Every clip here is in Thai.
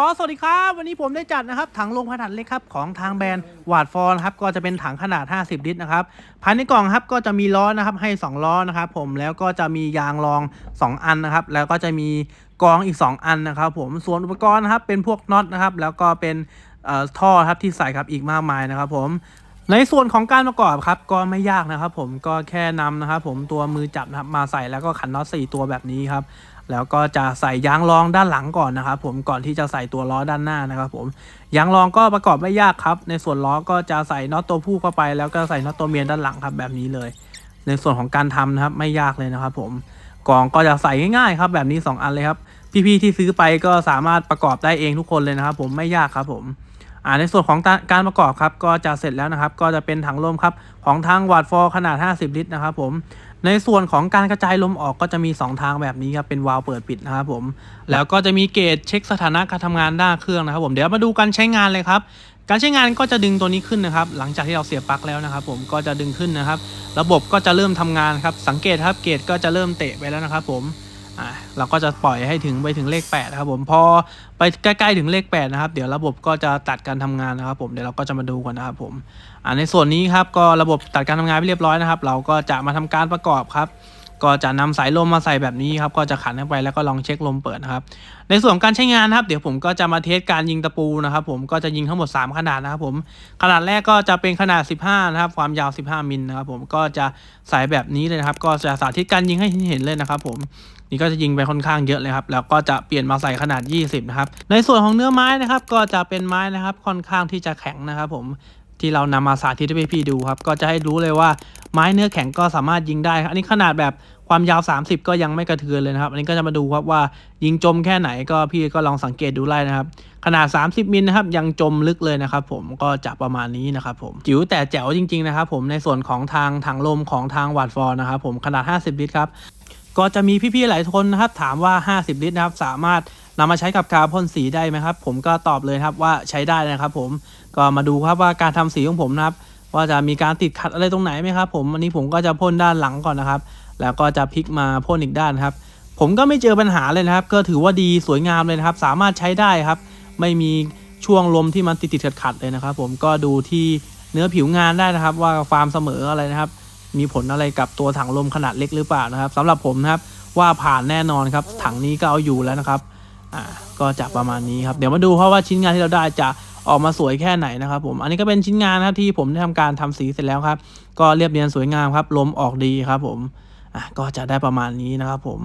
ขอสวัสดีครับ วันนี้ผมได้จัดนะครับถังลงขนาดเล็กครับของทางแบรนด์วาดฟอนครับก็จะเป็นถังขนาด 50 ลิตรนะครับภายในกล่องครับก็จะมีล้อนะครับให้ 2 ล้อนะครับผมแล้วก็จะมียางรอง 2 อันนะครับแล้วก็จะมีกองอีก 2 อันนะครับผมส่วนอุปกรณ์นะครับเป็นพวกน็อตนะครับแล้วก็เป็นท่อครับที่ใส่ครับอีกมากมายนะครับผม ในส่วนของการประกอบครับก็ไม่ยากนะครับ ผมก็แค่นำนะครับ ผมตัวมือจับนะครับมาใส่แล้วก็ขันน็อต4ตัวแบบนี้ครับแล้วก็จะใส่ยางรองด้านหลังก่อนนะครับ ผมก่อนที่จะใส่ตัวล้อด้านหน้านะครับ ผมยางรองก็ประกอบไม่ยากครับ ในส่วนล้อก็จะใส่น็อตตัวผู้เข้าไป แล้วก็ใส่น็อตตัวเมียด้านหลังครับแบบนี้เลย ในส่วนของการทำนะครับไม่ยากเลยนะครับ ผมกล่องก็จะใส่ง่ายๆครับแบบนี้ 2 อันเลยครับพี่ๆที่ซื้อไปก็สามารถประกอบได้เองทุกคนเลยนะครับ ผมไม่ยากครับผม อ่าในส่วนของการประกอบครับก็จะเสร็จแล้วนะครับ ก็จะเป็นถังลมครับของทางวาดฟอร์ขนาด 50 ลิตรนะครับผมในส่วนของการกระจายลมออกก็จะมี 2 ทางแบบนี้ครับเป็นวาล์วเปิดปิดนะครับผมแล้วก็จะมีเกจเช็คสถานะการทำงานหน้าเครื่องนะครับผมเดี๋ยวมาดูการใช้งานเลยครับการใช้งานก็จะดึงตัวนี้ขึ้นนะครับ หลังจากที่เราเสียบปลั๊กแล้วนะครับ ผมก็จะดึงขึ้นนะครับ ระบบก็จะเริ่มทำงานครับสังเกตครับเกจก็จะเริ่มเตะไปแล้วนะครับ ผม อ่าเราก็จะปล่อยให้ถึงไปถึงเลข8นะครับผมพอไปใกล้ๆถึงเลข8นะครับเดี๋ยวระบบก็จะตัดการทำงานนะครับผมเดี๋ยวเราก็จะมาดูกันนะครับผมอ่าในส่วนนี้ครับก็ระบบตัดการทำงานไปเรียบร้อยนะครับ เราก็จะมาทำการประกอบครับ ก็จะนำสายลมมาใส่แบบนี้ครับก็จะขันเข้าไปแล้วก็ลองเช็คลมเปิดนะครับ ในส่วนการใช้งานนะครับ เดี๋ยวผมก็จะมาเทสการยิงตะปูนะครับ ผมก็จะยิงทั้งหมด 3 ขนาดนะครับผมขนาดแรกก็จะเป็นขนาด 15 นะครับ ความยาว 15มิลนะครับ ผมก็จะใส่แบบนี้เลยนะครับ ก็จะสาธิตการยิงให้เห็นเลยนะครับ ผมนี่ก็จะยิงไปค่อนข้างเยอะเลยครับ แล้วก็จะเปลี่ยนมาใส่ขนาด 20 นะครับ ในส่วนของเนื้อไม้นะครับ ก็จะเป็นไม้นะครับ ค่อนข้างที่จะแข็งนะครับ ผม ที่เรานำมาสาธิตให้พี่ดูครับ ก็จะให้รู้เลยว่าไม้เนื้อแข็งก็สามารถยิงได้ อันนี้ขนาดแบบความยาว 30 ก็ยังไม่กระเทือนเลยนะครับ อันนี้ก็จะมาดูครับว่ายิงจมแค่ไหนก็พี่ก็ลองสังเกตดูไล่นะครับ ขนาด 30 มิลนะครับยังจมลึกเลยนะครับ ผมก็จะประมาณนี้นะครับผมจิ๋วแต่แจ๋วจริง ๆ นะครับ ผมในส่วนของทางถังลมของทางวัดฟอร์นะครับผมขนาด 50 ลิตรครับก็จะมีพี่ๆหลายคนนะครับถามว่า 50 ลิตรนะครับสามารถ นำมาใช้กับการพ่นสีได้ไหมครับ ผมก็ตอบเลยครับว่าใช้ได้นะครับ ผมก็มาดูครับว่าการทำสีของผมนะครับว่าจะมีการติดขัดอะไรตรงไหนไหมครับผมอันนี้ผมก็จะพ่นด้านหลังก่อนนะครับ แล้วก็จะพลิกมาพ่นอีกด้านครับ ผมก็ไม่เจอปัญหาเลยนะครับ ก็ถือว่าดีสวยงามเลยนะครับ สามารถใช้ได้ครับ ไม่มีช่วงลมที่มันติดติดขัดขัดเลยนะครับ ผมก็ดูที่เนื้อผิวงานได้นะครับ ว่าความเสมออะไรนะครับ มีผลอะไรกับตัวถังลมขนาดเล็กหรือเปล่านะครับสำหรับผมนะครับว่าผ่านแน่นอนครับถังนี้ก็เอาอยู่แล้วนะครับ อ่าก็จะประมาณนี้ครับเดี๋ยวมาดูเพราะว่าชิ้นงานที่เราได้จะออกมาสวยแค่ไหนนะครับผมอันนี้ก็เป็นชิ้นงานนะครับที่ผมได้ทำการทำสีเสร็จแล้วครับ ก็เรียบเรียงสวยงามครับลมออกดีครับผมอะก็จะได้ประมาณนี้นะครับผม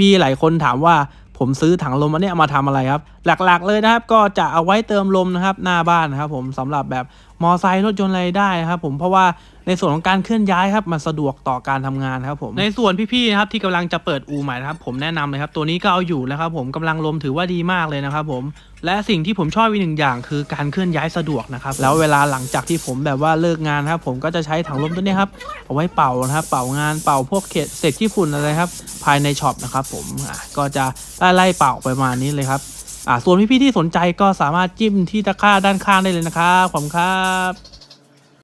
พี่ๆหลายคนถามว่าผมซื้อถังลมอันนี้เอามาทำอะไรครับ หลักๆเลยนะครับ ก็จะเอาไว้เติมลมนะครับหน้าบ้านนะครับผมสำหรับแบบมอไซค์รถยนต์อะไรได้นะครับผมเพราะว่า ในส่วนของการเคลื่อนย้ายครับมันสะดวกต่อการทำงานครับผมในส่วนพี่ๆนะครับที่กำลังจะเปิดอูใหม่นะครับผมแนะนำเลยครับตัวนี้ก็เอาอยู่แล้วครับผมกำลังลมถือว่าดีมากเลยนะครับผมและสิ่งที่ผมชอบอีกหนึ่งอย่างคือการเคลื่อนย้ายสะดวกนะครับแล้วเวลาหลังจากที่ผมแบบว่าเลิกงานครับผมก็จะใช้ถังลมตัวนี้ครับเอาไว้เป่านะครับเป่างานเป่าพวกเขตเศษขี้ฝุ่นอะไรครับภายในช็อปนะครับผมก็จะไล่เป่าไประมาณนี้เลยครับอ่าส่วนพี่ๆที่สนใจก็สามารถจิ้มที่ตะกร้าด้านข้างได้เลยนะครับขอบคุณครับ